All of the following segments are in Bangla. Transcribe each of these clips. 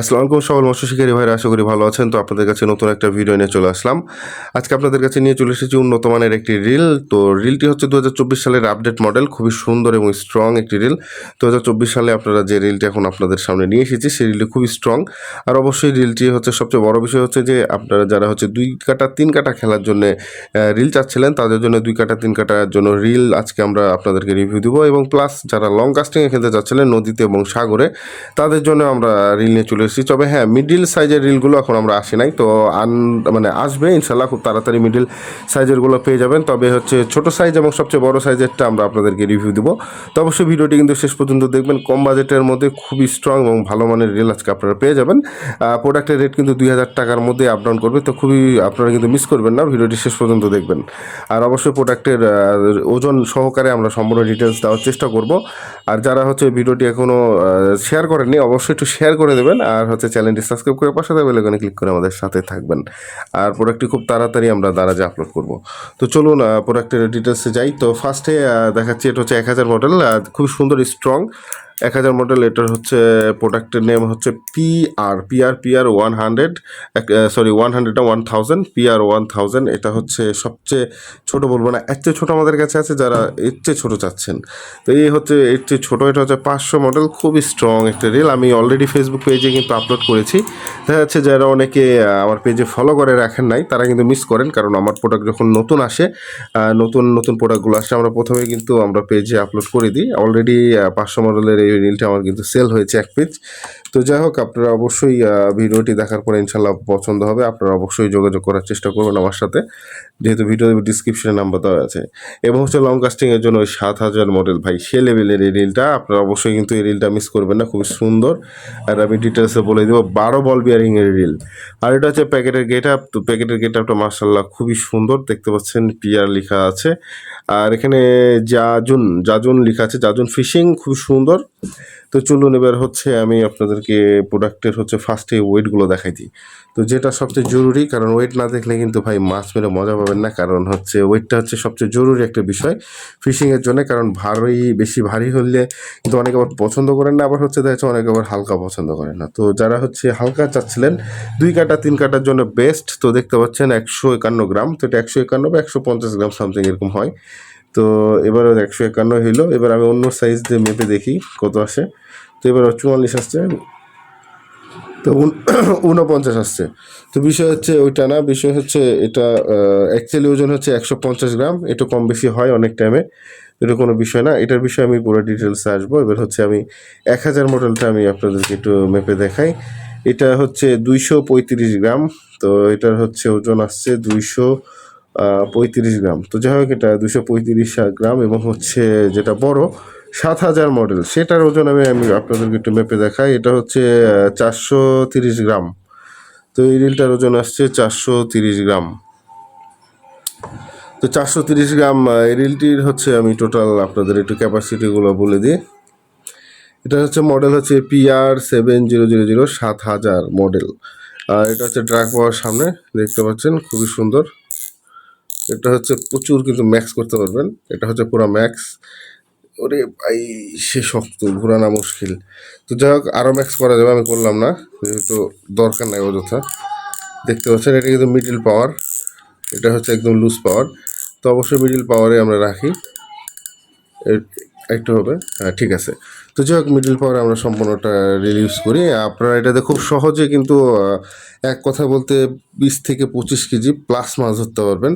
আসসালামু আলাইকুম সকল মৎস্য শিকারী ভাইরা, আশা করি ভালো আছেন। তো আপনাদের কাছে নতুন একটা ভিডিও নিয়ে চলে আসলাম। আজকে আপনাদের কাছে নিয়ে চলে এসেছি উন্নত মানের একটি রিল। তো রিলটি হচ্ছে দু হাজার চব্বিশ সালের আপডেট মডেল খুবই সুন্দর এবং স্ট্রং একটি রিল। দু হাজার চব্বিশ সালে আপনারা যে রিলটি এখন আপনাদের সামনে নিয়ে এসেছি, সেই রিলটি খুবই স্ট্রং আর অবশ্যই রিলটি হচ্ছে সবচেয়ে বড় বিষয় হচ্ছে যে, আপনারা যারা হচ্ছে দুই কাটা, তিন কাটা খেলার জন্য রিল চাচ্ছিলেন, তাদের জন্য দুই কাটা, তিন কাটার জন্য রিল আজকে আমরা আপনাদেরকে রিভিউ দেবো। এবং প্লাস যারা লং কাস্টিংয়ে খেলতে চাচ্ছিলেন নদীতে এবং সাগরে, তাদের জন্য আমরা রিল নিয়ে চলে এসেছি। তবে হ্যাঁ মিডিল সাইজের রিলগুলো এখন আমরা আসি নাই, তো আন মানে আসবে, ইনশাল্লাহ খুব তাড়াতাড়ি মিডিল সাইজেরগুলো পেয়ে যাবেন। তবে হচ্ছে ছোট সাইজ এবং সবচেয়ে বড় সাইজেরটা আমরা আপনাদেরকে রিভিউ দিব। তো অবশ্যই ভিডিওটি কিন্তু শেষ পর্যন্ত দেখবেন, কম বাজেটের মধ্যে খুবই স্ট্রং এবং ভালো মানের রিল আজকে আপনারা পেয়ে যাবেন। প্রোডাক্টের রেট কিন্তু দুই হাজার টাকার মধ্যে আপ ডাউন করবে, তো খুবই আপনারা কিন্তু মিস করবেন না, ভিডিওটি শেষ পর্যন্ত দেখবেন। আর অবশ্যই প্রোডাক্টের ওজন সহকারে আমরা সম্পূর্ণ ডিটেলস দেওয়ার চেষ্টা করব। আর যারা হচ্ছে ভিডিওটি এখনও শেয়ার করেননি, অবশ্যই একটু শেয়ার করে দেবেন। আর হচ্ছে চ্যানেলটি সাবস্ক্রাইব করে পাশে দেবেন এখানে ক্লিক করে আমাদের সাথে থাকবেন। আর প্রোডাক্টটি খুব তাড়াতাড়ি আমরা দারাজে আপলোড করব। তো চলুন প্রোডাক্টের ডিটেলসে যাই। তো ফার্স্টে দেখাচ্ছি, এটা হচ্ছে এক হাজার মডেল খুব সুন্দর স্ট্রং এক হাজার মডেল, এটার হচ্ছে প্রোডাক্টের নেম হচ্ছে P R P R P R one hundred sorry one hundred one thousand P R one thousand এটা হচ্ছে সবচেয়ে ছোট বলব না, এর চেয়ে ছোটো আমাদের কাছে আছে যারা এর চেয়ে ছোটো চাচ্ছেন। তো এই হচ্ছে, এর চেয়ে ছোটো, এটা হচ্ছে পাঁচশো মডেল খুবই স্ট্রং একটা রিল আমি অলরেডি ফেসবুক পেজে কিন্তু আপলোড করেছি। দেখা যাচ্ছে যারা অনেকে আমার পেজে ফলো করে, রাখেন নাই, তারা কিন্তু মিস করেন, কারণ আমার প্রোডাক্ট যখন নতুন আসে নতুন নতুন প্রোডাক্টগুলো আসে, আমরা প্রথমে কিন্তু আমরা পেজে আপলোড করে দিই। অলরেডি পাঁচশো মডেলের এই রিলটা আমার কিন্তু সেল হয়েছে এক পেজ তো যাই হোক, আপনারা অবশ্যই ভিডিওটি দেখার পরে ইনশাল্লাহ পছন্দ হবে। আপনারা অবশ্যই যোগাযোগ করার চেষ্টা করবেন আমার সাথে। যেহেতু ভিডিও ডিসক্রিপশনে নাম্বার দেওয়া আছে। এবং হচ্ছে লং কাস্টিংয়ের জন্য ওই সাত হাজার মডেল ভাই, সে লেভেলের এই রিলটা আপনারা অবশ্যই কিন্তু এই রিলটা মিস করবেন না। খুবই সুন্দর। আর আমি ডিটেলসে বলে দেবো, বারো বল বিয়ারিংয়ের রিল আর এটা হচ্ছে প্যাকেটের গেট আপ তো প্যাকেটের গেট আপটা মার্শাল্লাহ খুবই সুন্দর। দেখতে পাচ্ছেন পিয়ার লেখা আছে। আর এখানে জাজুন জাজুন লেখা আছে। জাজুন ফিশিং খুব সুন্দর। তো চলুন এবার হচ্ছে আমি আপনাদেরকে প্রোডাক্টের হচ্ছে ফার্স্টে ওয়েটগুলো দেখাই দিই। তো যেটা সবচেয়ে জরুরি, কারণ ওয়েট না দেখলে কিন্তু ভাই মাছ মেরে মজা পাবেন না, কারণ হচ্ছে ওয়েটটা হচ্ছে সবচেয়ে জরুরি একটা বিষয় ফিশিংয়ের জন্য, কারণ ভারী, বেশি ভারী হলে কিন্তু অনেকে আবার পছন্দ করেন না, আবার হচ্ছে দেখা যাচ্ছে অনেকে আবার হালকা পছন্দ করেন না। তো যারা হচ্ছে হালকা চাচ্ছিলেন, দুই কাটা, তিন কাটার জন্য বেস্ট তো দেখতে পাচ্ছেন একশো একান্ন গ্রাম, তো এটা একশো একান্ন বা একশো পঞ্চাশ গ্রাম সামথিং এরকম হয়। তো এবার একশো একান্ন হইল। এবার আমি অন্য সাইজ দিয়ে মেপে দেখি কত আসে। তো এবার চুয়াল্লিশ আসছে। তো উন- ঊনপঞ্চাশ আসছে। তো বিষয় হচ্ছে ওইটা না, বিষয় হচ্ছে এটা অ্যাকচুয়ালি ওজন হচ্ছে একশো পঞ্চাশ গ্রাম। এটা কম বেশি হয় অনেক টাইমে এটা কোনো বিষয় না। এটার বিষয়ে আমি পুরো ডিটেলসে আসব। এবার হচ্ছে আমি এক হাজার মডেলটা আমি আপনাদেরকে একটু মেপে দেখাই। এটা হচ্ছে দুইশো পঁয়ত্রিশ গ্রাম। তো এটার হচ্ছে ওজন আসছে দুইশো পঁয়ত্রিশ গ্রাম। তো যাই হোক, এটা দুশো পঁয়ত্রিশ গ্রাম এবং হচ্ছে যেটা বড়, সাত হাজার মডেল সেটার ওজন আমি আমি আপনাদেরকে একটু মেপে দেখাই। এটা হচ্ছে চারশো তিরিশ গ্রাম। তো এই রিলটার ওজন আসছে চারশো তিরিশ গ্রাম। তো চারশো তিরিশ গ্রাম এই রিলটির হচ্ছে আমি টোটাল আপনাদের একটু ক্যাপাসিটিগুলো বলে দিই। এটা হচ্ছে মডেল হচ্ছে PR seven zero zero zero সাত হাজার মডেল আর এটা হচ্ছে ড্রাগ পাওয়ার সামনে, দেখতে পাচ্ছেন, খুবই সুন্দর। এটা হচ্ছে প্রচুর কিন্তু ম্যাক্স করতে পারবেন। এটা হচ্ছে পুরো ম্যাক্স ওরে ভাই, সে শক্ত, ঘুরানা মুশকিল। তো যাই হোক আরও ম্যাক্স করা যাবে, আমি করলাম না, যেহেতু দরকার নাই অযথা। দেখতে পাচ্ছেন, এটা কিন্তু মিডিল পাওয়ার এটা হচ্ছে একদম লুজ পাওয়ার তো অবশ্যই মিডিল পাওয়ারে আমরা রাখি। একটু হবে। হ্যাঁ ঠিক আছে। তো যাই হোক মিডিল পাওয়ারে আমরা সম্পূর্ণটা রিলিউজ করি। আপনারা এটাতে খুব সহজে কিন্তু এক কথা বলতে বিশ থেকে পঁচিশ কেজি প্লাস মাছ ধরতে পারবেন।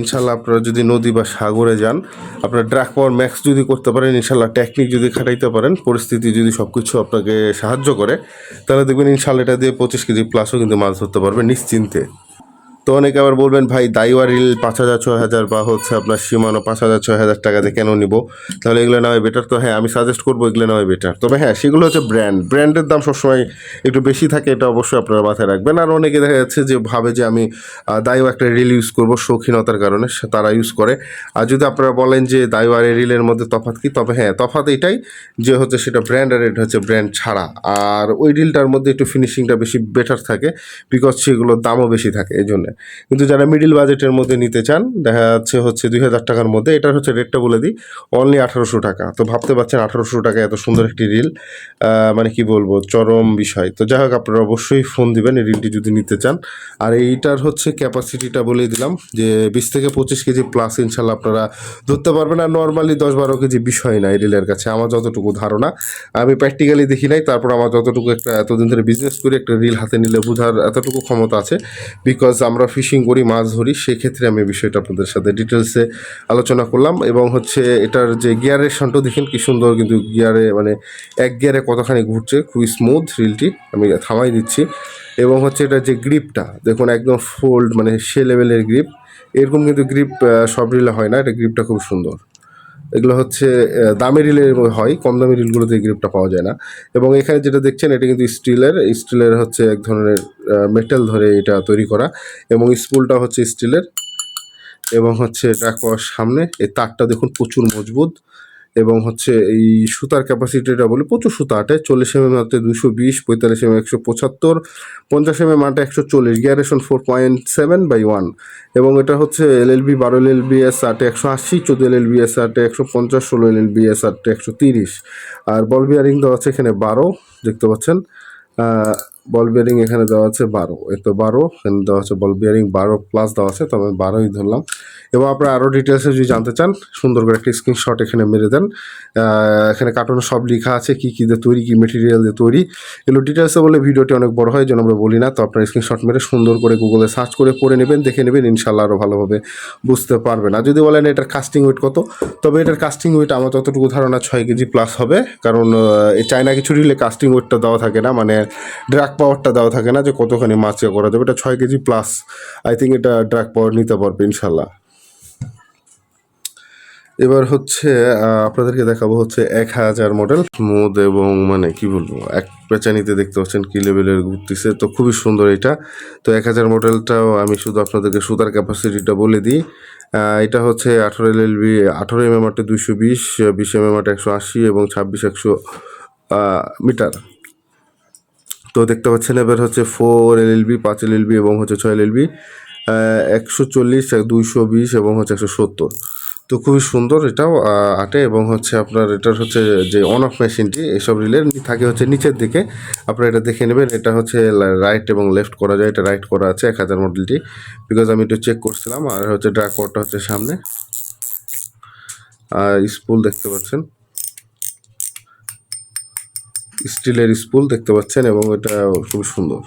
ইনশাল্লাহ আপনারা যদি নদী বা সাগরে যান, আপনারা ড্রাক পাওয়ার ম্যাক্স যদি করতে পারেন ইনশাল্লাহ টেকনিক যদি খাটাইতে পারেন, পরিস্থিতি যদি সব কিছু আপনাকে সাহায্য করে, তাহলে দেখবেন ইনশাল্লাহ এটা দিয়ে পঁচিশ কেজি প্লাসও কিন্তু মাছ ধরতে পারবেন নিশ্চিন্তে। তো অনেকে আবার বলবেন, ভাই, দাইওয়া রিল পাঁচ হাজার, ছয় হাজার বা হচ্ছে আপনার সীমানো পাঁচ হাজার, ছয় হাজার টাকাতে কেন নিব? তাহলে এগুলো না হয় বেটার তো হ্যাঁ আমি সাজেস্ট করব এগুলো না হয় বেটার তবে হ্যাঁ সেগুলো হচ্ছে ব্র্যান্ড ব্র্যান্ডের দাম সবসময় একটু বেশি থাকে, এটা অবশ্যই আপনারা মাথায় রাখবেন। আর অনেকে দেখা যাচ্ছে যে ভাবে যে আমি দাইও একটা রিল ইউজ করব শৌখিনতার কারণে তারা ইউজ করে। আর যদি আপনারা বলেন যে দাইও আর রিলের মধ্যে তফাৎ কি, তবে হ্যাঁ তফাৎ এটাই যে হচ্ছে সেটা ব্র্যান্ড আর এটা হচ্ছে ব্র্যান্ড ছাড়া। আর ওই রিলটার মধ্যে একটু ফিনিশিংটা বেশি বেটার থাকে বিকজ সেগুলোর দামও বেশি থাকে, এই জন্য। কিন্তু যারা মিডিল বাজেটের মধ্যে নিতে চান, দেখা যাচ্ছে হচ্ছে দুই হাজার টাকার মধ্যে, এটার হচ্ছে রেটটা বলে দিই অনলি আঠারোশো টাকা। তো ভাবতে পারছেন আঠারোশো টাকা এত সুন্দর একটি রিল মানে কি বলব, চরম বিষয়। তো যাই হোক, আপনারা অবশ্যই ফোন দিবেন এই রিলটি যদি নিতে চান। আর এইটার হচ্ছে ক্যাপাসিটিটা বলে দিলাম, যে বিশ থেকে পঁচিশ কেজি প্লাস ইনশাল্লাহ আপনারা ধরতে পারবেন। আর নর্মালি দশ বারো কেজি বিষয় না এই রিলের কাছে, আমার যতটুকু ধারণা। আমি প্র্যাকটিক্যালি দেখি নাই, তারপর আমার যতটুকু একটা, এতদিন ধরে বিজনেস করি, একটা রিল হাতে নিলে বোঝার এতটুকু ক্ষমতা আছে। বিকজ আমরা ফিশিং করি, মাছ ধরি, সেক্ষেত্রে আমি বিষয়টা আপনাদের সাথে ডিটেলসে আলোচনা করলাম এবং হচ্ছে এটার যে গিয়ারের শান্ত দেখেন কি সুন্দর কিন্তু গিয়ারে মানে এক গিয়ারে কতখানি ঘুরছে, খুবই স্মুথ রিলটি আমি থামাই দিচ্ছি। এবং হচ্ছে এটা যে গ্রিপটা দেখুন একদম ফোল্ড মানে সে লেভেলের গ্রিপ এরকম কিন্তু গ্রিপ সব রিলে হয় না, এটা গ্রিপটা খুব সুন্দর। এগুলো হচ্ছে দামি রিলের হয়, কম দামি রিলগুলোতে এই গ্রিপটা পাওয়া যায় না। এবং এখানে যেটা দেখছেন, এটা কিন্তু স্টিলের স্টিলের হচ্ছে এক ধরনের মেটাল ধরে এটা তৈরি করা। এবং স্পুলটা হচ্ছে স্টিলের। এবং হচ্ছে ড্রাক পাওয়ার সামনে, এই তারটা দেখুন প্রচুর মজবুত। এবং হচ্ছে এই সুতার ক্যাপাসিটিটা বলি প্রচুর সুতা আটে, চল্লিশ এম এম আটে দুশো বিশ, পঁয়তাল্লিশ এম একশো পঁচাত্তর, পঞ্চাশ এম এম আটে একশো চল্লিশ গিয়ারেশন four point seven by one এবং এটা হচ্ছে এল এল বি বারো এল এল বি এস আটে একশো আশি, চোদ্দ এল এল বি এস আটে একশো পঞ্চাশ, ষোলো এল এল বি এস আটে একশো তিরিশ। আর বল বিয়ারিং দেওয়া আছে এখানে বারো, দেখতে পাচ্ছেন। বল বিয়ারিং এখানে দেওয়া আছে বারো। তো বারো, এখানে দেওয়া আছে বল বিয়ারিং বারো প্লাস দেওয়া আছে তবে বারোই ধরলাম। এবং আপনারা আরও ডিটেলসে যদি জানতে চান, সুন্দর করে একটা স্ক্রিনশট এখানে মেরে দেন। এখানে কার্টুনে সব লেখা আছে, কী কী দিয়ে তৈরি, কী মেটেরিয়াল দিয়ে তৈরি। এগুলো ডিটেলসে বলে ভিডিওটি অনেক বড় হয় যেন আমরা বলি না, তো আপনার স্ক্রিনশট মেরে সুন্দর করে গুগলে সার্চ করে পড়ে নেবেন, দেখে নেবেন ইনশাল্লাহ আরও ভালোভাবে বুঝতে পারবেন। আর যদি বলেন এটার কাস্টিং ওয়েট কত, তবে এটার কাস্টিং ওয়েট আমার যতটুকু ধারণা ছয় কেজি প্লাস হবে, কারণ চায়না কিছু রিলে কাস্টিং ওয়েটটা দেওয়া থাকে না মানে ড্রাগ পাওয়ারটা দেওয়া থাকে না যে কতখানি মাছ ইয়ে করা যাবে, এটা ছয় কেজি প্লাস আই থিঙ্ক এটা ড্রাগ পাওয়ার নিতে পারবে ইনশাল্লাহ। এবার হচ্ছে আপনাদেরকে দেখাবো হচ্ছে এক হাজার মডেল স্মুথ এবং মানে কি বলব, এক পেঁচানিতে দেখতে পাচ্ছেন কি লেভেলের ঘুরতেছে, তো খুবই সুন্দর এটা। তো এক হাজার মডেলটাও আমি শুধু আপনাদেরকে সুতার ক্যাপাসিটিটা বলে দিই। এটা হচ্ছে আঠারো এল এল বি আঠারো এম এম আটে দুইশো বিশ বিশ এম এম আটে একশো আশি এবং ছাব্বিশ একশো মিটার। তো দেখতে পাচ্ছেন এবার হচ্ছে ফোর এল এল বি পাঁচ এল এল বি এবং হচ্ছে ছয় এল এল বি একশো চল্লিশ, দুইশো বিশ এবং হচ্ছে একশো সত্তর। তো খুবই সুন্দর এটাও আটে এবং হচ্ছে আপনার এটার হচ্ছে যে অন অফ মেশিনটি এইসব রিলের থাকে হচ্ছে নিচের দিকে। আপনারা এটা দেখে নেবেন, এটা হচ্ছে রাইট এবং লেফট করা যায়, এটা রাইট করা আছে এক হাজার মডেলটি বিকজ আমি একটু চেক করছিলাম, আর হচ্ছে ড্রাক পাওয়ারটা হচ্ছে সামনে। আর স্পুল দেখতে পাচ্ছেন। স্টিলের স্পুল দেখতে পাচ্ছেন এবং এটা খুবই সুন্দর।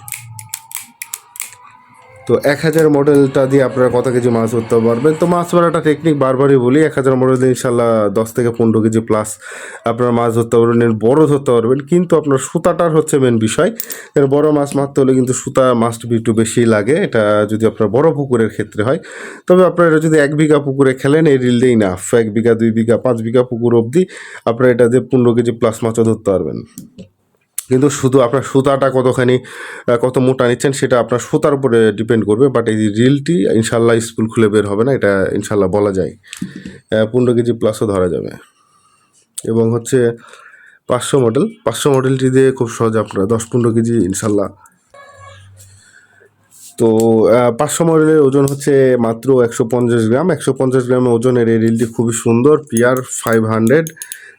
তো এক হাজার মডেলটা দিয়ে আপনারা কত কেজি মাছ ধরতে পারবেন? তো মাছ ধরাটা টেকনিক বারবারই বলি, এক হাজার মডেল দিয়ে ইনশাল্লাহ দশ থেকে পনেরো কেজি প্লাস আপনারা মাছ ধরতে পারবেন, এর বড় ধরতে পারবেন। কিন্তু আপনার সুতাটার হচ্ছে মেন বিষয়। এর বড় মাছ মারতে হলে কিন্তু সুতা মাস্ট বি একটু বেশি লাগে, এটা যদি আপনার বড় পুকুরের ক্ষেত্রে হয়। তবে আপনারা যদি এক বিঘা পুকুরে খেলেন, এই রিল দিয়েই না। এক বিঘা, দুই বিঘা, পাঁচ বিঘা পুকুর অবধি আপনারা এটা দিয়ে পনেরো কেজি প্লাস মাছও ধরতে পারবেন। কিন্তু শুধু আপনার সুতাটা কতখানি কত মোটা নিচ্ছেন সেটা আপনার সুতার উপরে ডিপেন্ড করবে বাট এই রিলটি ইনশাল্লাহ স্কুল খুলে বের হবে না, এটা ইনশাল্লাহ বলা যায়। পনেরো কেজি প্লাসও ধরা যাবে। এবং হচ্ছে পাঁচশো মডেল পাঁচশো মডেলটি দিয়ে খুব সহজে আপনারা, দশ পনেরো কেজি ইনশাল্লাহ তো পাঁচশো মডেলের ওজন হচ্ছে মাত্র একশো পঞ্চাশ গ্রাম, একশো পঞ্চাশ গ্রামের ওজনের এই রিলটি খুবই সুন্দর পিয়ার ফাইভ হান্ড্রেড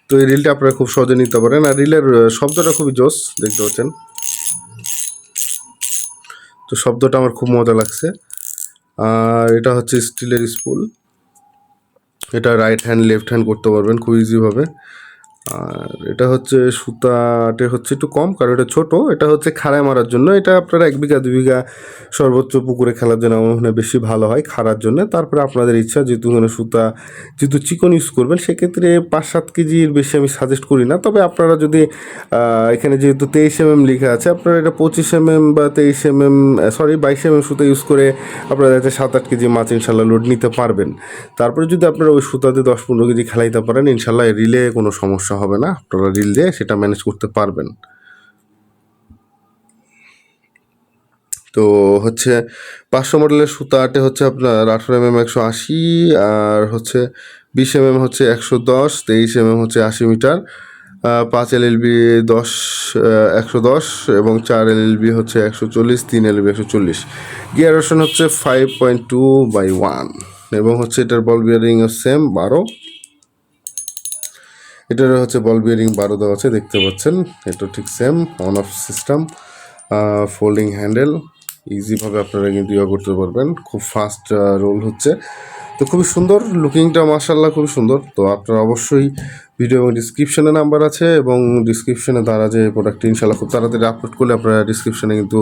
তো এই রিলটা আপনারা খুব সহজে নিতে পারেন। আর রিলের শব্দটা খুবই জোস, দেখতে পাচ্ছেন। তো শব্দটা আমার খুব মজা লাগছে। আর এটা হচ্ছে স্টিলের স্পুল এটা রাইট হ্যান্ড লেফট হ্যান্ড করতে পারবেন খুব ইজিভাবে আর এটা হচ্ছে সুতাটে হচ্ছে একটু কম কারণ এটা ছোট, এটা হচ্ছে খাড়ায় মারার জন্য। এটা আপনারা এক বিঘা, দুই বিঘা সর্বোচ্চ পুকুরে খেলার জন্য আমার মনে বেশি ভালো হয় খাড়ার জন্য। তারপরে আপনাদের ইচ্ছা, যেহেতু মানে সুতা, যেহেতু চিকন ইউজ করবেন, সেক্ষেত্রে পাঁচ সাত কেজির বেশি আমি সাজেস্ট করি না। তবে আপনারা যদি এখানে যেহেতু তেইশ এম এম লেখা আছে, আপনারা এটা পঁচিশ এম এম বা তেইশ এম এম সরি বাইশ এম এম সুতা ইউজ করে আপনারা যাতে সাত আট কেজি মাছ ইনশাল্লাহ লোড নিতে পারবেন। তারপরে যদি আপনারা ওই সুতাতে দশ পনেরো কেজি খেলাইতে পারেন, ইনশাল্লাহ রিলে কোনো সমস্যা হবে না, আপনারা রিল দিয়ে সেটা ম্যানেজ করতে পারবেন। তো হচ্ছে পাঁচশো মডেলের সুতা আটে হচ্ছে আপনার আঠারো এম এম একশো আশি, আর হচ্ছে বিশ এম এম হচ্ছে একশো দশ, তেইশ এম এম হচ্ছে আশি মিটার পাঁচ এল এল বি দশ একশো দশ এবং চার এল এল বি হচ্ছে একশো চল্লিশ, তিন এল বি একশো চল্লিশ। গিয়ার হচ্ছে five point two by one এবং হচ্ছে এটার বল বিয়ারিং সেম বারো। এটার হচ্ছে বল বিয়ারিং বারো দেওয়া আছে, দেখতে পাচ্ছেন। এটা ঠিক same on off system folding handle ইজিভাবে আপনারা কিন্তু ইয়া করতে পারবেন। খুব ফাস্ট রোল হচ্ছে। তো খুবই সুন্দর লুকিংটা মার্শাল্লাহ খুবই সুন্দর। তো আপনারা অবশ্যই ভিডিও এবং ডিসক্রিপশনে নাম্বার আছে এবং ডিসক্রিপশনে তারা যে প্রোডাক্টটি ইনশাল্লাহ খুব তাড়াতাড়ি আপলোড করলে আপনারা ডিসক্রিপশনে কিন্তু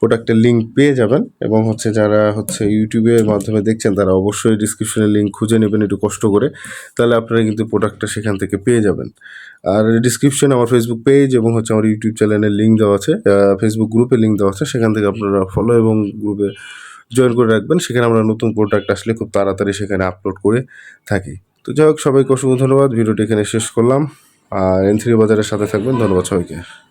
প্রোডাক্টের লিঙ্ক পেয়ে যাবেন এবং হচ্ছে যারা হচ্ছে ইউটিউবের মাধ্যমে দেখছেন, তারা অবশ্যই ডিসক্রিপশনে লিঙ্ক খুঁজে নেবেন একটু কষ্ট করে। তাহলে আপনারা কিন্তু প্রোডাক্টটা সেখান থেকে পেয়ে যাবেন। আর ডিসক্রিপশনে আমার ফেসবুক পেজ এবং হচ্ছে আমার ইউটিউব চ্যানেলের লিঙ্ক দেওয়া আছে। ফেসবুক গ্রুপে লিঙ্ক দেওয়া আছে। সেখান থেকে আপনারা ফলো এবং গ্রুপে জয়েন করে রাখবেন। সেখানে আমরা নতুন প্রোডাক্ট আসলে খুব তাড়াতাড়ি সেখানে আপলোড করে থাকি। তো যাই হোক, সবাইকে অসংখ্য ধন্যবাদ। ভিডিওটি এখানে শেষ করলাম। আর এন থ্রি বাজারের সাথে থাকবেন। ধন্যবাদ সবাইকে।